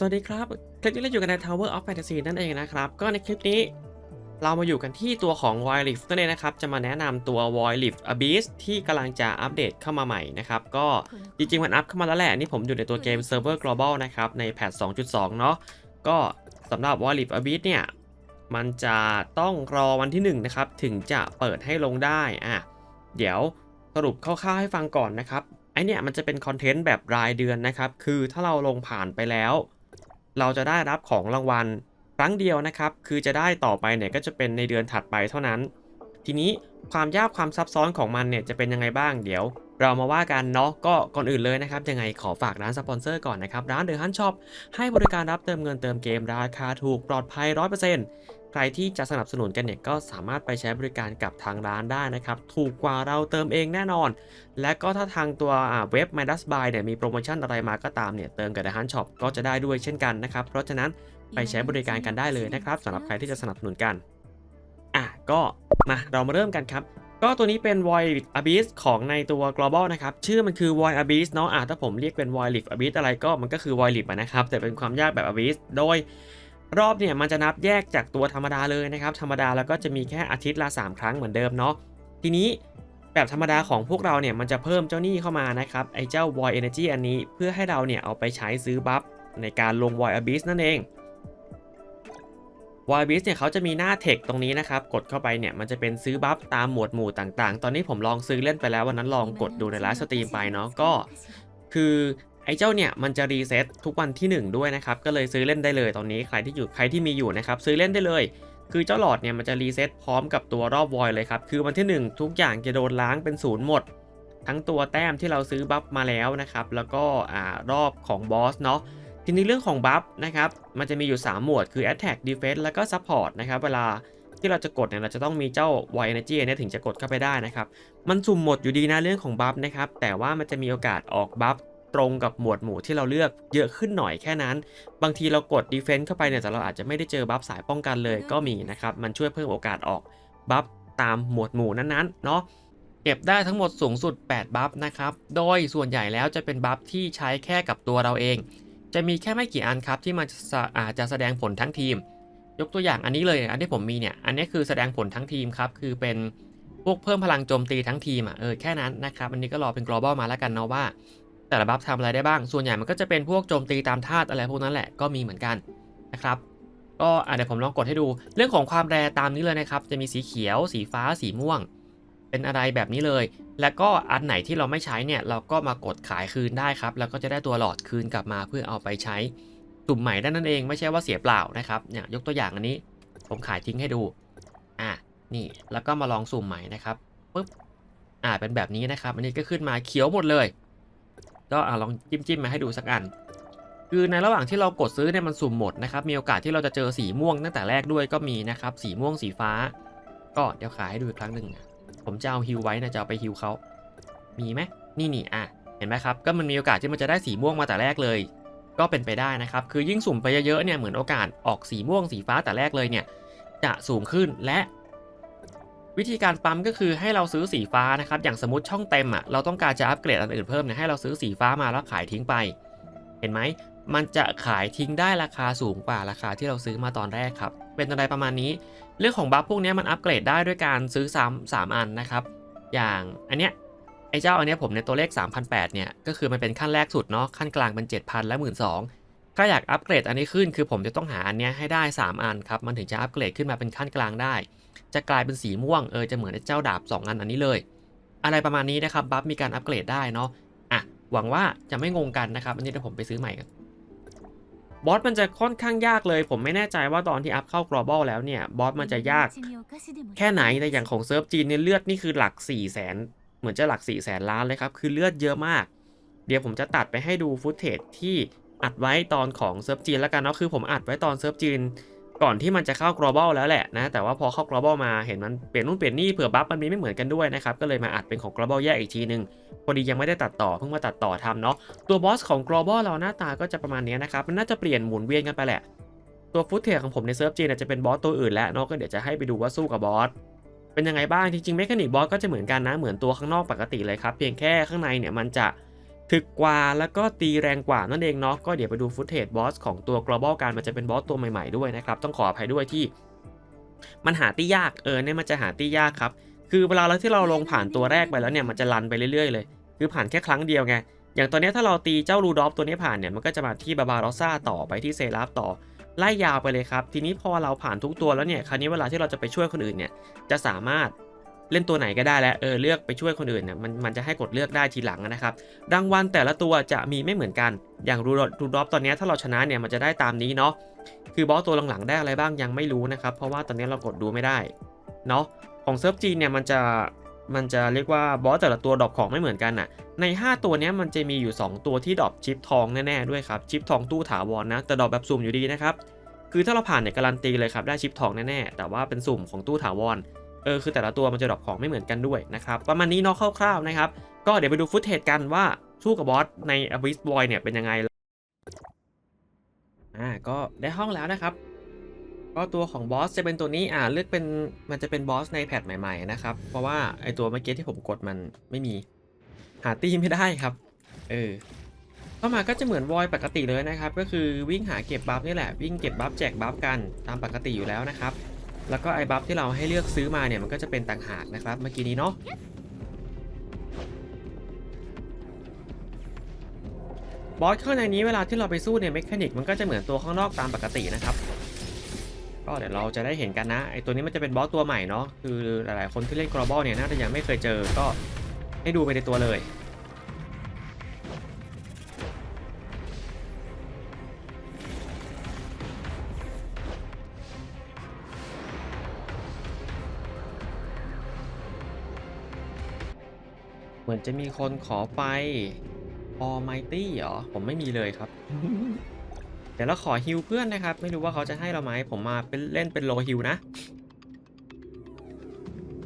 สวัสดีครับ คลิปนี้เราอยู่กันใน Tower of Fantasy นั่นเองนะครับ ก็ในคลิปนี้ เรามาอยู่กันที่ตัวของ Void Rift นั่นเองนะครับ จะมาแนะนำตัว Void Rift Abyss ที่กำลังจะอัปเดตเข้ามาใหม่นะครับ ก็จริงๆ มันอัปเข้ามาแล้วแหละ นี่ผมอยู่ในตัวเกม Server Global นะครับ ในแพท 2.2 เนาะ ก็สำหรับ Void Rift Abyss เนี่ย มันจะต้องรอวันที่1นะครับ ถึงจะเปิดให้ลงได้ อะ เดี๋ยวสรุปคร่าวๆให้ฟังก่อนนะครับไอเนี่ยมันจะเป็นคอนเทนต์แบบรายเดือนนะครับ คือถ้าเราลงผ่านไปแล้ว เราจะได้รับของรางวัลครั้งเดียวนะครับ คือจะได้ต่อไปเนี่ยก็จะเป็นในเดือนถัดไปเท่านั้น ทีนี้ความยากความซับซ้อนของมันเนี่ยจะเป็นยังไงบ้างเดี๋ยว เรามาว่ากันเนาะก็ก่อนอื่นเลยนะครับ ยังไงขอฝากร้านสปอนเซอร์ก่อนนะครับ ร้านเดอะฮันช็อปให้บริการรับเติมเงินเติมเกมราคาถูกปลอดภัย 100% ใครที่จะสนับสนุนกันเนี่ยก็สามารถไปใช้บริการกับทางร้านได้นะครับ ถูกกว่าเราเติมเองแน่นอน และก็ถ้าทางตัวเว็บ m y d a s Buy เนี่ยมีโปรโมชั่นอะไรมาก็ตามเนี่ยเติมกับ The Hunt Shop ก็จะได้ด้วยเช่นกันนะครับ เพราะฉะนั้นไปใช้บริการกันได้เลยนะครับสำหรับใครที่จะสนับสนุนกันอะก็มาเรามาเริ่มกันครับก็ตัวนี้เป็น Void Abyss ของในตัว global นะครับ ชื่อมันคือ Void Abyss เนาะอะถ้าผมเรียกเป็น Void Rift Abyss อะไรก็มันก็คือ Void Rift อะนะครับ แต่เป็นความยากแบบ Abyss โดย รอบเนี่ยมันจะนับแยกจากตัวธรรมดาเลยนะครับ ธรรมดาแล้วก็จะมีแค่อาทิตย์ละ 3 ครั้งเหมือนเดิมเนาะทีนี้แบบธรรมดาของพวกเราเนี่ยมันจะเพิ่มเจ้าหนี้เข้ามานะครับไอ้เจ้า Void Energy อันนี้เพื่อให้เราเนี่ยเอาไปใช้ซื้อบัฟในการลง Void Abyss นั่นเอง Void Abyss เนี่ยเขาจะมีหน้าเทคตรงนี้นะครับ กดเข้าไปเนี่ยมันจะเป็นซื้อบัฟตามหมวดหมู่ต่างๆ ตอนนี้ผมลองซื้อเล่นไปแล้ววันนั้นลองกดดูในไลฟ์สตรีมไปเนาะก็คือ ไอ้เจ้าเนี่ยมันจะรีเซ็ตทุกวันที่ 1 ด้วยนะครับ ก็เลยซื้อเล่นได้เลยตอนนี้ใครที่อยู่ใครที่มีอยู่นะครับซื้อเล่นได้เลย คือเจ้าหลอดเนี่ยมันจะรีเซ็ตพร้อมกับตัวรอบวอยเลยครับ คือวันที่ 1 ทุกอย่างจะโดนล้างเป็นศูนย์หมด ทั้งตัวแต้มที่เราซื้อบัฟมาแล้วนะครับ แล้วก็อ่ารอบของบอสเนาะทีนี้เรื่องของบัฟนะครับ มันจะมีอยู่ 3 หมวด คือ Attack Defense แล้วก็ Support นะครับ เวลาที่เราจะกดเนี่ย เราจะต้องมีเจ้า Void Energy เนี่ยถึงจะกดเข้าไปได้นะครับ มันสุ่มหมดอยู่ดีนะเรื่องของบัฟนะครับ แต่ว่ามันจะมีโอกาสออกบัฟ ตรงกับหมวดหมู่ที่เราเลือกเยอะขึ้นหน่อยแค่นั้น บางทีเรากด Defense เข้าไปเนี่ยแต่เราอาจจะไม่ได้เจอบัฟสายป้องกันเลยก็มีนะครับ มันช่วยเพิ่มโอกาสออกบัฟตามหมวดหมู่นั้นๆเนาะเก็บได้ทั้งหมดสูงสุด 8 บัฟนะครับ โดยส่วนใหญ่แล้วจะเป็นบัฟที่ใช้แค่กับตัวเราเอง จะมีแค่ไม่กี่อันครับที่มันจะอาจจะแสดงผลทั้งทีม ยกตัวอย่างอันนี้เลยอันที่ผมมีเนี่ย อันนี้คือแสดงผลทั้งทีมครับคือเป็นพวกเพิ่มพลังโจมตีทั้งทีมอะเออแค่นั้นนะครับ อันนี้ก็รอเป็น global มาแล้วกันเนาะว่า แต่ละบัฟทำอะไรได้บ้าง ส่วนใหญ่มันก็จะเป็นพวกโจมตีตามธาตุอะไรพวกนั้นแหละก็มีเหมือนกันนะครับ ก็อะเดี๋ยวผมลองกดให้ดู เรื่องของความแรตามนี้เลยนะครับ จะมีสีเขียว สีฟ้า สีม่วง เป็นอะไรแบบนี้เลย แล้วก็อันไหนที่เราไม่ใช้เนี่ยเราก็มากดขายคืนได้ครับ แล้วก็จะได้ตัวหลอดคืนกลับมาเพื่อเอาไปใช้ตุ่มใหม่ได้นั่นเองไม่ใช่ว่าเสียเปล่านะครับเนี่ยยกตัวอย่างอันนี้ ผมขายทิ้งให้ดูอะนี่แล้วก็มาลองสุ่มใหม่นะครับปึ๊บอ่าเป็นแบบนี้นะครับ อันนี้ก็ขึ้นมาเขียวหมดเลย ก็อลองจิ้มจิ้มมาให้ดูสักอัน คือในระหว่างที่เรากดซื้อเนี่ยมันสุ่มหมดนะครับ มีโอกาสที่เราจะเจอสีม่วงตั้งแต่แรกด้วยก็มีนะครับ สีม่วงสีฟ้า ก็เดี๋ยวขายให้ดูอีกครั้งหนึ่งผมจะเอาฮิวไว้นะจะเอาไปฮิวเขามีไหมนี่นี่อะเห็นไหมครับ ก็มันมีโอกาสที่มันจะได้สีม่วงมาแต่แรกเลย ก็เป็นไปได้นะครับ คือยิ่งสุ่มไปเยอะๆเนี่ยเหมือนโอกาสออกสีม่วงสีฟ้าแต่แรกเลยเนี่ยจะสูงขึ้นและ วิธีการปั๊มก็คือให้เราซื้อสีฟ้านะครับอย่างสมมติช่องเต็มอะเราต้องการจะอัปเกรดอันอื่นเพิ่มเนี่ยให้เราซื้อสีฟ้ามาแล้วขายทิ้งไป เห็นไหมมันจะขายทิ้งได้ราคาสูงกว่าราคาที่เราซื้อมาตอนแรกครับ เป็นอะไรประมาณนี้ เรื่องของบัฟพวกนี้มันอัปเกรดได้ด้วยการซื้อซ้ำสามอันนะครับ อย่างอันเนี้ยไอ้เจ้าอันเนี้ยผมในตัวเลข3,800เนี่ยก็คือมันเป็นขั้นแรกสุดเนาะขั้นกลางเป็น 7,000 และ 12,000 ถ้าอยากอัปเกรดอันนี้ขึ้นคือผมจะต้องหาอันเนี้ยให้ได้ 3 อันครับ มันถึงจะอัปเกรดขึ้นมาเป็นขั้นกลางได้ จะกลายเป็นสีม่วงเออจะเหมือนเจ้าดาบ 2 อันอันนี้เลย อะไรประมาณนี้นะครับบัฟมีการอัปเกรดได้เนาะอะหวังว่าจะไม่งงกันนะครับ อันนี้เดี๋ยวผมไปซื้อใหม่กันบอสมันจะค่อนข้างยากเลย ผมไม่แน่ใจว่าตอนที่อัพเข้า global แล้วเนี่ยบอสมันจะยากแค่ไหนแต่อย่างของเซิร์ฟจีนเนี่ยเลือดนี่คือหลัก4ี่แสนเหมือนจะหลัก4ี่แสนล้านเลยครับ คือเลือดเยอะมาก เดี๋ยวผมจะตัดไปให้ดูฟุตเทจที่ อัดไว้ตอนของเซิร์ฟจีนแล้วกันเนาะคือผมอัดไว้ตอนเซิร์ฟจีนก่อนที่มันจะเข้า global แล้วแหละนะ แต่ว่าพอเข้า global มาเห็นมันเปลี่ยนนู่นเปลี่ยนนี่เผื่อบัฟมันมีไม่เหมือนกันด้วยนะครับ ก็เลยมาอัดเป็นของ global แยกอีกทีนึงพอดียังไม่ได้ตัดต่อเพิ่งมาตัดต่อทำเนาะตัวบอสของ global เราหน้าตาก็จะประมาณนี้นะครับ มันน่าจะเปลี่ยนหมุนเวียนกันไปแหละ ตัวฟุตเทจของผมในเซิร์ฟจีนจะเป็นบอสตัวอื่นแล้วเนาะก็เดี๋ยวจะให้ไปดูว่าสู้กับบอสเป็นยังไงบ้างจริงๆเมคานิกบอสก็จะเหมือนกันนะเหมือนตัวข้างนอกปกติเลยครับเพียงแค่ข้างในเนี่ยมันจะ ถึกกว่าแล้วก็ตีแรงกว่านั่นเองเนาะก็เดี๋ยวไปดูฟุตเทจบอสของตัว global การมันจะเป็นบอสตัวใหม่ๆด้วยนะครับ ต้องขออภัยด้วยที่ มันหาตียากเออเนี่ยมันจะหาตียากครับ คือเวลาเราที่เราลงผ่านตัวแรกไปแล้วเนี่ยมันจะรันไปเรื่อยๆเลย คือผ่านแค่ครั้งเดียวไงอย่างตอนนี้ถ้าเราตีเจ้ารูดอฟตัวนี้ผ่านเนี่ยมันก็จะมาที่บาบารอซ่าต่อไปที่เซราฟต่อไล่ยาวไปเลยครับ ทีนี้พอเราผ่านทุกตัวแล้วเนี่ยคราวนี้เวลาที่เราจะไปช่วยคนอื่นเนี่ยจะสามารถ เล่นตัวไหนก็ได้แล้วเออเลือกไปช่วยคนอื่นเนี่ยมันมันจะให้กดเลือกได้ทีหลังนะครับรางวัลแต่ละตัวจะมีไม่เหมือนกัน อย่างรูรูดอฟตอนนี้ถ้าเราชนะเนี่ยมันจะได้ตามนี้เนาะคือบอสตัวหลังๆได้อะไรบ้างยังไม่รู้นะครับ เพราะว่าตอนนี้เรากดดูไม่ได้เนาะของเซิร์ฟจีนเนี่ยมันจะมันจะเรียกว่าบอสแต่ละตัวดรอปของไม่เหมือนกันอะ ใน 5 ตัวนี้มันจะมีอยู่ 2 ตัวที่ดรอปชิปทองแน่ๆด้วยครับชิปทองตู้ถาวรนะแต่ดรอปแบบสุ่มอยู่ดีนะครับคือถ้าเราผ่านเนี่ยการันตีเลยครับได้ชิปทองแน่ๆแต่ว่าเป็นสุ่มของตู้ถาวร ออคือแต่ละตัวมันจะดรอปของไม่เหมือนกันด้วยนะครับประมาณนี้เนาะคร่าวๆนะครับก็เดี๋ยวไปดูฟุตเทจกันว่าสู้กับบอสใน Abyss Boy เนี่ยเป็นยังไงอ่าก็ได้ห้องแล้วนะครับก็ตัวของบอสจะเป็นตัวนี้อ่าเลือกเป็นมันจะเป็นบอสในแพทใหม่ๆนะครับเพราะว่าไอตัวเมื่อกี้ที่ผมกดมันไม่มีหาตีไม่ได้ครับเออเข้ามาก็จะเหมือนวอยปกติเลยนะครับ ก็คือวิ่งหาเก็บบัฟนี่แหละวิ่งเก็บบัฟแจกบัฟกันตามปกติอยู่แล้วนะครับ แล้วก็ไอ้บัฟที่เราให้เลือกซื้อมาเนี่ยมันก็จะเป็นต่างหากนะครับเมื่อกี้นี้เนาะบอสข้างในนี้เวลาที่เราไปสู้เนี่ยเมคานิกมันก็จะเหมือนตัวข้างนอกตามปกตินะครับ ก็เดี๋ยวเราจะได้เห็นกันนะไอ้ตัวนี้มันจะเป็นบอสตัวใหม่เนาะคือหลายๆคนที่เล่น global เนี่ยน่าจะยังไม่เคยเจอก็ให้ดูไปในตัวเลย เหมือนจะมีคนขอไป Almighty เหรอ ผมไม่มีเลยครับ เดี๋ยวเราขอฮิวเพื่อนนะครับ ไม่รู้ว่าเขาจะให้เราไหมผมมาเป็นเล่นเป็นโลฮิวนะ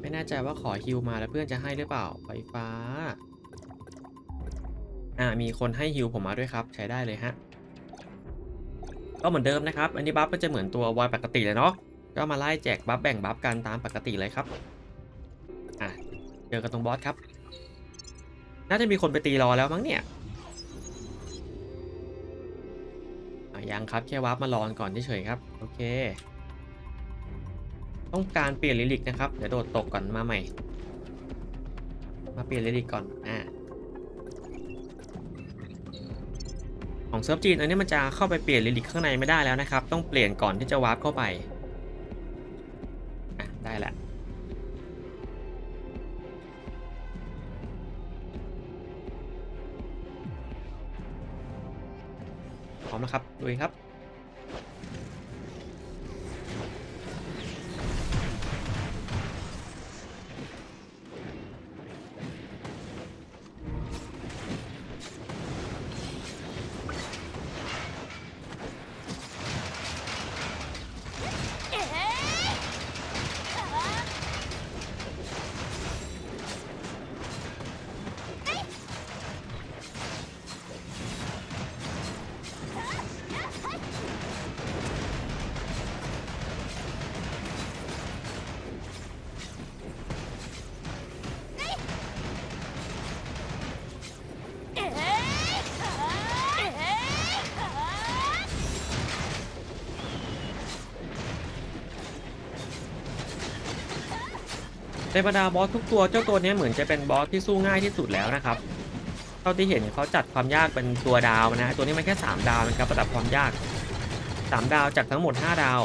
ไม่แน่ใจว่าขอฮิวมาแล้วเพื่อนจะให้หรือเปล่า ไฟฟ้า อ่า มีคนให้ฮิวผมมาด้วยครับ ใช้ได้เลยฮะ ก็เหมือนเดิมนะครับ อันนี้บัฟก็จะเหมือนตัววอยปกติเลยเนาะ ก็มาไล่แจกบัฟแบ่งบัฟกันตามปกติเลยครับ อะ เจอกันตรงบอสครับ น่าจะมีคนไปตีรอแล้วมั้งเนี่ยยังครับแค่วาร์ปมารอนก่อนเฉยๆครับ โอเค ต้องการเปลี่ยนลิลิกนะครับ เดี๋ยวโดดตกก่อนมาใหม่ มาเปลี่ยนลิลิกก่อนอ่าของเซิร์ฟจีนอันนี้มันจะเข้าไปเปลี่ยนลิลิกข้างในไม่ได้แล้วนะครับ ต้องเปลี่ยนก่อนที่จะวาร์ปเข้าไปอะได้ละ นะครับดูเครับ ในบรรดาบอสทุกตัวเจ้าตัวนี้เหมือนจะเป็นบอสที่สู้ง่ายที่สุดแล้วนะครับเท่าที่เห็นเขาจัดความยากเป็นตัวดาวนะตัวนี้มันแค่ 3 ดาวนะครับระดับความยาก 3 ดาวจากทั้งหมด 5 ดาว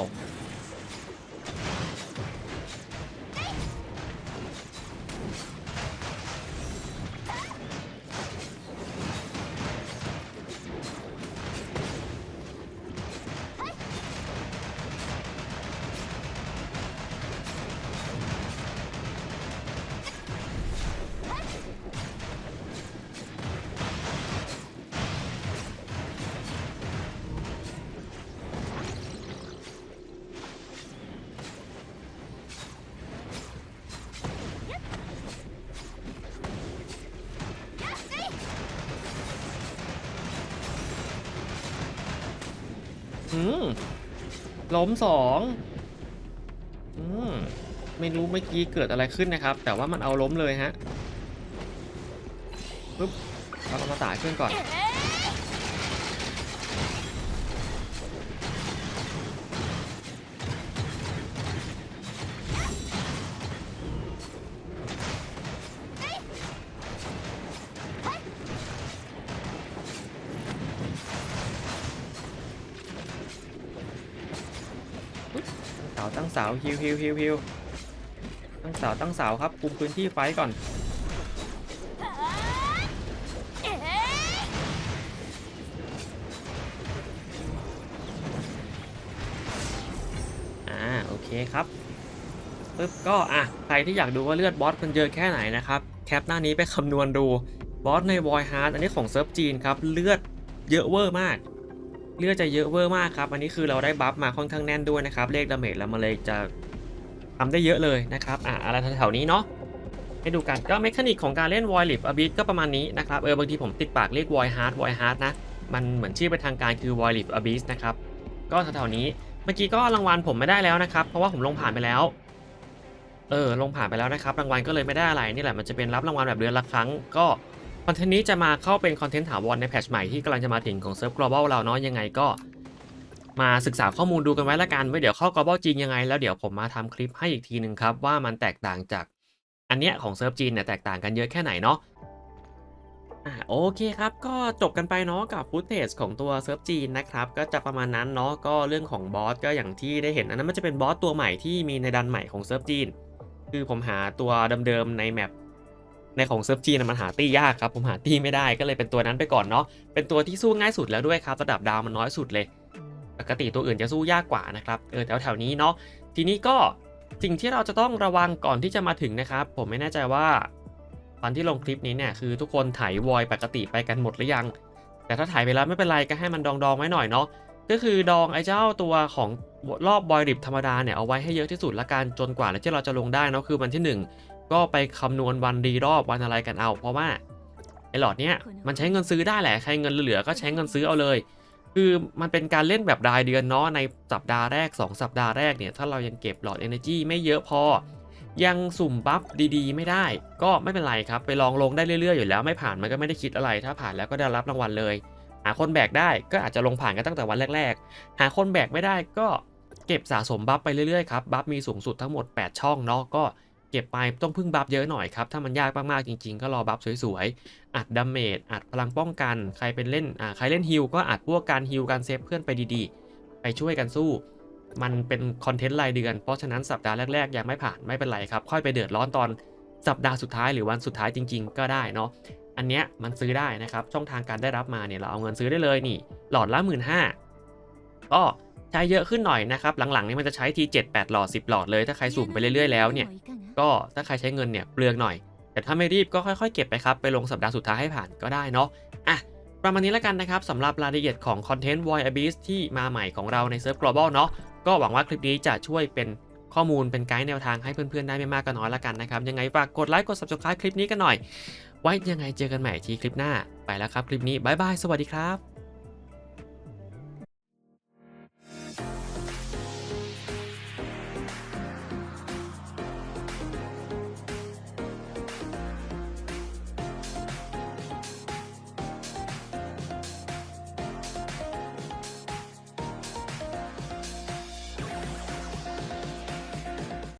อืมล้มสองอืมไม่รู้เมื่อกี้เกิดอะไรขึ้นนะครับ แต่ว่ามันเอาล้มเลยฮะปึ๊บเอาอมตะขึ้นก่อนาตั้งเสาฮิวฮิวฮิวฮิวตั้งเสาตั้งเสาครับคุมพื้นที่ไฟก่อน อ่า โอเคครับปึ๊บก็อะใครที่อยากดูว่าเลือดบอสมันเยอะแค่ไหนนะครับ แคปหน้านี้ไปคำนวณดูบอสในวอยฮาร์ดอันนี้ของเซิร์ฟจีนครับ เลือดเยอะเวอร์มาก เลือดจะเยอะเวอร์มากครับ อันนี้คือเราได้บัฟมาค่อนข้างแน่นด้วยนะครับ เลขดาเมจแล้วมาเลยจะทำได้เยอะเลยนะครับอะอะไรแถวๆนี้เนาะให้ดูกันก็เมคานิกของการเล่น Void Lift Abyss ก็ประมาณนี้นะครับเออบางทีผมติดปากเรียก Void Heart Void Heart นะ มันเหมือนชื่อเป็นทางการคือ Void Lift Abyss นะครับก็แถวๆนี้เมื่อกี้ก็รางวัลผมไม่ได้แล้วนะครับ เพราะว่าผมลงผ่านไปแล้วเออลงผ่านไปแล้วนะครับรางวัลก็เลยไม่ได้อะไรนี่แหละมันจะเป็นรับรางวัลแบบเดือนละครั้ง ก็ คอนเทนต์นี้จะมาเข้าเป็นคอนเทนต์ถาวรในแพทช์ใหม่ที่กำลังจะมาถึงของเซิร์ฟ global เราเนาะยังไงก็มาศึกษาข้อมูลดูกันไว้ละกันว่าเดี๋ยวเข้า global จริงยังไง แล้วเดี๋ยวผมมาทำคลิปให้อีกทีหนึ่งครับ ว่ามันแตกต่างจากอันเนี้ยของเซิร์ฟจีนเนี่ยแตกต่างกันเยอะแค่ไหนเนาะอ่าโอเคครับ ก็จบกันไปเนาะกับฟุตเทจของตัวเซิร์ฟจีนนะครับ ก็จะประมาณนั้นเนาะก็เรื่องของบอสก็อย่างที่ได้เห็นอันนั้นมันจะเป็นบอสตัวใหม่ที่มีในดันใหม่ของเซิร์ฟจีน คือผมหาตัวเดิมๆในแมป ในของเซิร์ฟจีนะมันหาตี้ยากครับผมหาตี้ไม่ได้ก็เลยเป็นตัวนั้นไปก่อนเนาะเป็นตัวที่สู้ง่ายสุดแล้วด้วยครับระดับดาวมันน้อยสุดเลย ปกติตัวอื่นจะสู้ยากกว่านะครับเออแถวๆนี้เนาะทีนี้ก็สิ่งที่เราจะต้องระวังก่อนที่จะมาถึงนะครับ ผมไม่แน่ใจว่าตอนที่ลงคลิปนี้เนี่ยคือทุกคนถ่ายวอยปกติไปกันหมดหรือยัง แต่ถ้าถ่ายไปแล้วไม่เป็นไรก็ให้มันดองๆไว้หน่อยเนาะก็คือดองไอ้เจ้าตัวของรอบบอยริบธรรมดาเนี่ยเอาไว้ให้เยอะที่สุดละกันจนกว่าที่เราจะลงได้เนาะคือวันที่หนึ่ง ก็ไปคำนวณวันรีรอบวันอะไรกันเอา เพราะว่าไอ้หลอดเนี้ยมันใช้เงินซื้อได้แหละใครเงินเหลือก็ใช้เงินซื้อเอาเลย คือมันเป็นการเล่นแบบรายเดือนเนาะในสัปดาห์แรก 2 สัปดาห์แรกเนี่ยถ้าเรายังเก็บหลอด Energy ไม่เยอะพอ ยังสุ่มบัฟดีๆ ไม่ได้ ก็ไม่เป็นไรครับไปลองลงได้เรื่อยๆอยู่แล้วไม่ผ่านมันก็ไม่ได้คิดอะไร ถ้าผ่านแล้วก็ได้รับรางวัลเลย หาคนแบกได้ก็อาจจะลงผ่านกันตั้งแต่วันแรก ๆ หาคนแบกไม่ได้ก็เก็บสะสมบัฟไปเรื่อยๆครับบัฟมีสูงสุดทั้งหมด 8 ช่องเนาะก็ เก็บไปต้องพึ่งบัฟเยอะหน่อยครับ ถ้ามันยากมากๆจริงๆ ก็รอบัฟสวยๆ อัดดาเมจ อัดพลังป้องกัน ใครเป็นเล่นอ่าใครเล่นฮิลก็อัดพวกการฮิลการเซฟเพื่อนไปดีๆ ไปช่วยกันสู้ มันเป็นคอนเทนต์รายเดือน เพราะฉะนั้นสัปดาห์แรกๆ ยังไม่ผ่านไม่เป็นไรครับ ค่อยไปเดือดร้อนตอนสัปดาห์สุดท้ายหรือวันสุดท้ายจริง ๆ ก็ได้เนาะ อันเนี้ยมันซื้อได้นะครับ ช่องทางการได้รับมาเนี่ยเราเอาเงินซื้อได้เลยนี่ หลอดละหมื่นห้าก็ใช้เยอะขึ้นหน่อยนะครับ หลังๆนี่มันจะใช้ที7 8หลอด10 หลอดเลย ถ้าใครสุ่มไปเรื่อยๆแล้วเนี่ย ก็ถ้าใครใช้เงินเนี่ยเปลืองหน่อย แต่ถ้าไม่รีบก็ค่อยๆ เก็บไปครับ ไปลงสัปดาห์สุดท้ายให้ผ่านก็ได้เนาะอะประมาณนี้แล้วกันนะครับสำหรับรายละเอียดของคอนเทนต์ Void Abyss ที่มาใหม่ของเราในเซิร์ฟ global เนาะก็หวังว่าคลิปนี้จะช่วยเป็นข้อมูลเป็นไกด์แนวทางให้เพื่อนๆได้ไม่มากก็น้อยล้วกันนะครับ ยังไงฝากกดไลค์กด subscribe คลิปนี้กันหน่อย ไว้ยังไงเจอกันใหม่ที่คลิปหน้า ไปแล้วครับคลิปนี้บายบายสวัสดีครับ